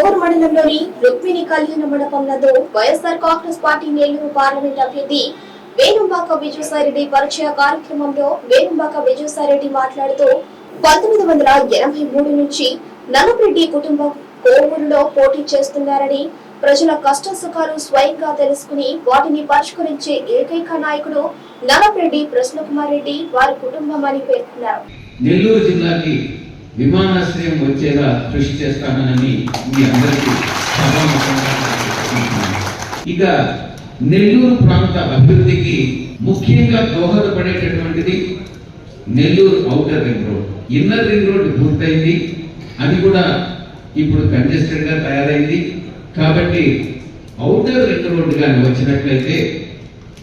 కోవూరు మండలంలోని రుక్మిణి కళ్యాణ మండపం నందు వైఎస్ఆర్ కాంగ్రెస్ పార్టీ నెల్లూరు పార్లమెంట్ అభ్యర్థి వేణుంబాక విజయసాయిరెడ్డి పరిచయ కార్యక్రమంలో వేణుంబాక విజయసాయిరెడ్డి మాట్లాడుతూ పంతొమ్మిది వందల ఎనభై మూడు నుంచి నల్లరెడ్డి కుటుంబం కోవూరులో పోటీ చేస్తున్నారని ప్రజల కష్ట సుఖాలు స్వయంగా తెలుసుకుని వాటిని పరిష్కరించే ఏకైక నాయకుడు నల్లరెడ్డి ప్రసన్నకుమార్ రెడ్డి వారి కుటుంబం అని పేర్కొన్నారు. నెల్లూరు జిల్లాకి విమానాశ్రయం వచ్చేలా కృషి చేస్తానని మీ అందరికీ ఇక నెల్లూరు ప్రాంత అభివృద్ధికి ముఖ్యంగా దోహదపడేటటువంటిది Nellore outer ring road. Inner ring road పూర్తయింది. అది కూడా ఇప్పుడు కంజెస్టెడ్గా తయారైంది. కాబట్టి ఔటర్ రింగ్ రోడ్ కానీ వచ్చినట్లయితే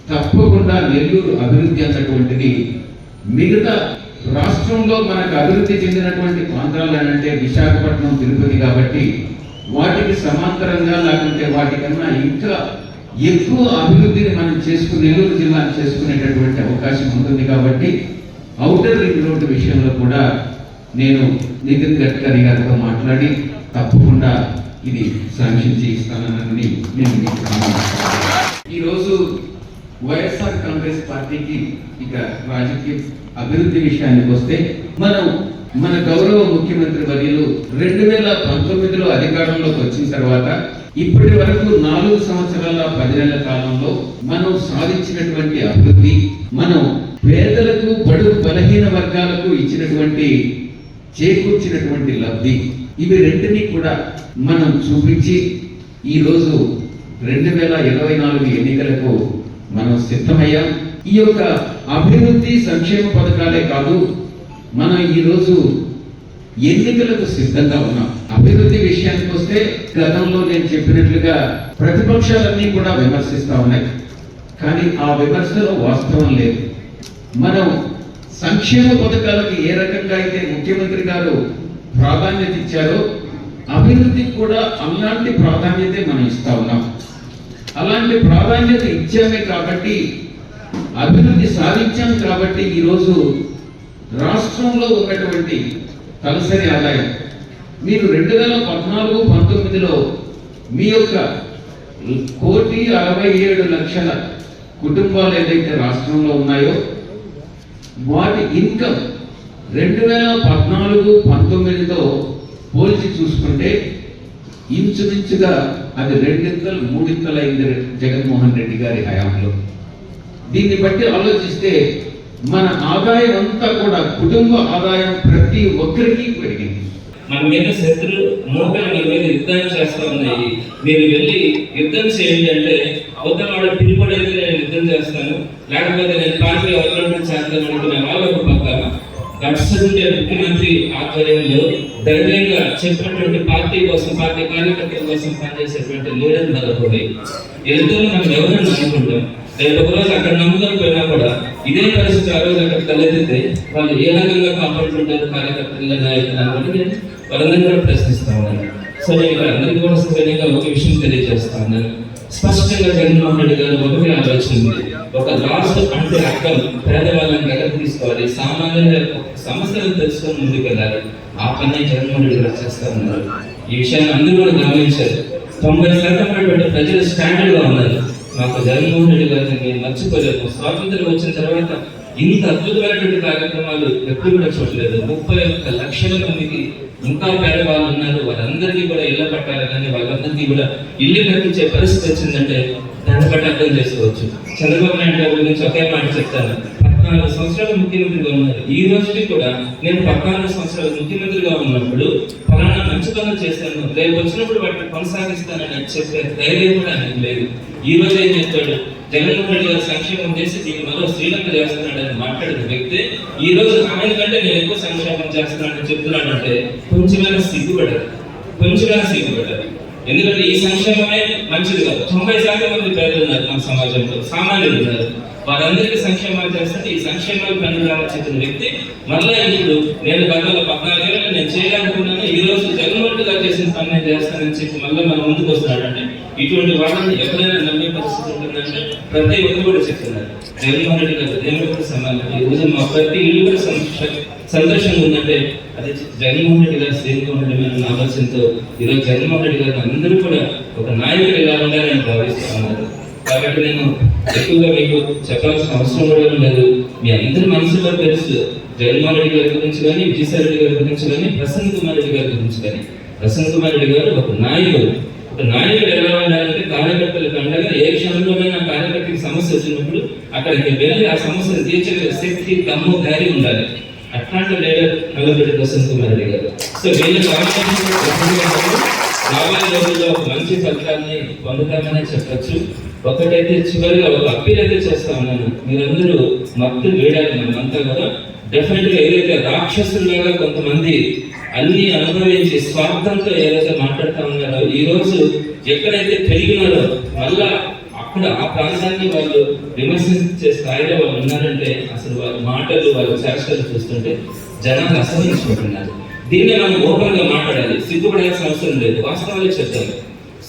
తప్పకుండా నెల్లూరు అభివృద్ధి అన్నటువంటిది మిగతా రాష్ట్రంలో మనకు అభివృద్ధి చెందినటువంటి ప్రాంతాలు అంటే విశాఖపట్నం తిరుపతి కాబట్టి వాటికి సమాంతరంగా లేకుంటే వాటికన్నా ఇంకా ఎక్కువ అభివృద్ధిని మనం చేసుకుని నెల్లూరు జిల్లా చేసుకునేటటువంటి అవకాశం ఉంటుంది కాబట్టి ఔటర్ రింగ్ రోడ్డు విషయంలో కూడా నేను నితిన్ గడ్కరీ గారితో మాట్లాడి తప్పకుండా ఇది శాంక్షన్ చేయిస్తానని నేను ఈరోజు వైఎస్ఆర్ కాంగ్రెస్ పార్టీకి ఇక రాజకీయ అభివృద్ధి విషయానికి వస్తే మనం మన గౌరవ ముఖ్యమంత్రి వర్యులు రెండు వేల పంతొమ్మిదిలో అధికారంలోకి వచ్చిన తర్వాత ఇప్పటి వరకు నాలుగు సంవత్సరాల పది నెలల కాలంలో మనం సాధించినటువంటి అభివృద్ధి మనం పేదలకు బడుగు బలహీన వర్గాలకు ఇచ్చినటువంటి చేకూర్చినటువంటి లబ్ధి ఇవి రెంటిని కూడా మనం చూపించి ఈరోజు రెండు వేల ఇరవై నాలుగు ఎన్నికలకు సిద్ధమయ్యాం. ఈ యొక్క అభివృద్ధి సంక్షేమ పథకాలే కాదు మనం ఈరోజు ఎన్నికలకు సిద్ధంగా ఉన్నాం. అభివృద్ధి విషయానికి వస్తే గతంలో నేను చెప్పినట్లుగా ప్రతిపక్షాలన్నీ కూడా విమర్శిస్తా ఉన్నాయి. కానీ ఆ విమర్శలో వాస్తవం లేదు. మనం సంక్షేమ పథకాలకు ఏ రకంగా అయితే ముఖ్యమంత్రి గారు ప్రాధాన్యత ఇచ్చారో అభివృద్ధికి కూడా అలాంటి ప్రాధాన్యతే మనం ఇస్తా ఉన్నాం. అలాంటి ప్రాధాన్యత ఇచ్చామే కాబట్టి అభివృద్ధి సాధించాం కాబట్టి ఈరోజు రాష్ట్రంలో ఉన్నటువంటి తలసరి ఆదాయం మీరు రెండు వేల పద్నాలుగు పంతొమ్మిదిలో మీ యొక్క కోటి అరవై ఏడు లక్షల కుటుంబాలు ఏదైతే రాష్ట్రంలో ఉన్నాయో వాటి ఇన్కమ్ రెండు వేల పద్నాలుగు పంతొమ్మిదితో పోల్చి చూసుకుంటే ఇంచుమించుగా అది రెండింతలు మూడింతలు అయింది జగన్మోహన్ రెడ్డి గారి హయాంలో. దీన్ని బట్టి ఆలోచిస్తే మన ఆదాయం అంతా కూడా కుటుంబ ఆదాయం ప్రతి ఒక్కరికి పెరిగింది. మన మీద శత్రు మూకలు మన మీద యుద్ధం చేస్తా ఉన్నాయి మీరు వెళ్ళి యుద్ధం చేయండి అంటే అవతల వాడు పిలుపడైతే నేను యుద్ధం చేస్తాను. లేకపోతే నేను పార్టీ ఎవరిలో చేస్తాను అనుకునే వాళ్ళు ఒక పక్క గట్స్ ముఖ్యమంత్రి ఆధ్వర్యంలో ధైర్యంగా చెప్పినటువంటి పార్టీ కోసం పార్టీ కార్యకర్తల కోసం పనిచేసేటువంటి లీడర్ మరొకటి ఎంతో మనం ఎవరైనా అనుకుంటాం రేపు ఒకరోజు అక్కడ నమ్ముకొని పోయినా కూడా ఇదే పరిస్థితి ఆ రోజు అక్కడ తలెత్తితే వాళ్ళు ఏ రకంగా కాపాడుతుంటారు కార్యకర్తల నాయకులు అని నేను వాళ్ళందరినీ కూడా ప్రశ్నిస్తా ఉన్నాను. సో నేను ఇక్కడ అందరికీ కూడా సరైన ఒక విషయం తెలియజేస్తా ఉన్నాను. స్పష్టంగా జగన్మోహన్ రెడ్డి గారు ఒకటి ఒక రాష్ట్ర అంటే అర్థం పేదవాళ్ళని దగ్గర తీసుకోవాలి. సామాన్యుల సమస్యలను తెలుసుకొని ముందుకు వెళ్ళాలి ఆ పని జగన్మోహన్ రెడ్డి గారు చేస్తా ఉన్నారు. ఈ విషయాన్ని అందరూ కూడా గమనించారు. తొంభై శాతం ప్రజలు స్టాండర్డ్గా ఉన్నారు మాకు జగన్మోహన్ రెడ్డి గారిని మేము మర్చిపోలేము. స్వాతంత్రం వచ్చిన తర్వాత ఇంత అద్భుతమైనటువంటి కార్యక్రమాలు ఎప్పుడు కూడా చూడలేదు. ముప్పై ఒక్క లక్షల మందికి ఇంకా పేదవాళ్ళు ఉన్నారు వాళ్ళందరికీ కూడా ఇళ్ళ పట్టాలని వాళ్ళందరికీ కూడా ఇల్లు కట్టించే పరిస్థితి వచ్చిందంటే దాన్ని బట్టి అర్థం చేసుకోవచ్చు. చంద్రబాబు నాయుడు గారి గురించి ఒకే మాట చెప్తాను. పద్నాలుగు సంవత్సరాలు ముఖ్యమంత్రిగా ఉన్నారు. ఈ రోజుకి కూడా నేను పద్నాలుగు సంవత్సరాలు ముఖ్యమంత్రిగా ఉన్నప్పుడు ఫలానా మంచి పనులు చేశాను రేపు వచ్చినప్పుడు వాటిని కొనసాగిస్తానని చెప్పే ధైర్యం కూడా ఆయనకు లేదు. ఈ రోజు ఏం చెప్తాడు? జగన్ రెడ్డి గారు సంక్షేమం చేసి దీని మరో శ్రీలంక చేస్తున్నాడని మాట్లాడిన వ్యక్తి ఈ రోజు ఆయన కంటే నేను ఎక్కువ సంక్షేమం చేస్తున్నానని చెప్తున్నాడంటే కొంచెమైనా సిగ్గుపడారు. కొంచెమైనా సిగ్గుపడారు. ఎందుకంటే ఈ సంక్షేమమే మంచిది కాదు. తొంభై శాతం మంది పేదలు ఉన్నారు మన సమాజంలో. సామాన్యులు ఉన్నారు. వారందరికీ సంక్షేమాలు చేస్తుంటే ఈ సంక్షేమాలు పనులు చెప్పిన వ్యక్తి మళ్ళా ఇప్పుడు నేను గతంలో పద్నాలుగేళ్ళు నేను చేయాలనుకున్నాను ఈ రోజు జగన్మోహన్ గారు చేసిన పని నేను చేస్తానని చెప్పి మళ్ళీ మన ముందుకు వస్తున్నాడంటే ఇటువంటి వాళ్ళని ఎప్పుడైనా నమ్మే పరిస్థితి ఉంటుందంటే ప్రతి ఒక్కరు కూడా చెప్తున్నారు. జగన్మోహన్ రెడ్డి గారు దేవుడు కూడా సమానం ఈ రోజు మా ప్రతి ఇల్లు కూడా సంతోషంగా ఉందంటే అది జగన్మోహన్ రెడ్డి గారు శ్రీమోహన్ రెడ్డి మీద ఆలోచనతో ఈరోజు జగన్మోహన్ రెడ్డి గారు అందరూ కూడా ఒక నాయకుడిగా ఎలా ఉండాలని భావిస్తున్నారు కాబట్టి నేను ఎక్కువగా మీకు చెప్పాల్సిన అవసరం కూడా లేదు. మీ అందరి మనసులో తెలుసు జగన్మోహన్ రెడ్డి గారి గురించి కానీ విజయసాయి రెడ్డి గారి గురించి కానీ ప్రసన్న కుమార్ రెడ్డి గారి గురించి కానీ. ప్రసన్న కుమార్ రెడ్డి గారు ఒక నాయకుడు. ఒక నాయకుడు ఎలా ఉండాలంటే కార్యకర్తలకు అండగా ఏ క్షణంలోనైనా కార్యకర్తకి సమస్య వచ్చినప్పుడు అక్కడికి వెళ్ళి ఆ సమస్యను తీర్చగల శక్తి దమ్ము ధైర్యం ఉండాలి. అట్లాంటి లీడర్ నల్లబెట్టి ప్రసన్న కుమార్ రెడ్డి గారు. సో వీళ్ళు రాబోయే రోజుల్లో మంచి ఫలితాన్ని పొందుతామనే చెప్పచ్చు. ఒకటైతే చివరిగా ఒక అప్పీల్ అయితే చేస్తా ఉన్నాను. మీరందరూ మత్తు వేడాలి మనమంతా కూడా. డెఫినెట్గా ఏదైతే రాక్షసులాగా కొంతమంది అన్ని అనుభవించి స్వార్థంతో ఏదైతే మాట్లాడుతూ ఉన్నారో ఈ రోజు ఎక్కడైతే పెరిగినారో మళ్ళా అక్కడ ఆ ప్రాంతాన్ని వాళ్ళు విమర్శించే స్థాయిలో వాళ్ళు ఉన్నారంటే అసలు వాళ్ళ మాటలు వాళ్ళ చేష్టలు చూస్తుంటే జనాలు అసహించుకుంటున్నారు దీన్ని మనం ఓపెన్గా మాట్లాడాలి. సిగ్గుపడాల్సిన అవసరం లేదు. వాస్తవాలే చెప్తాను.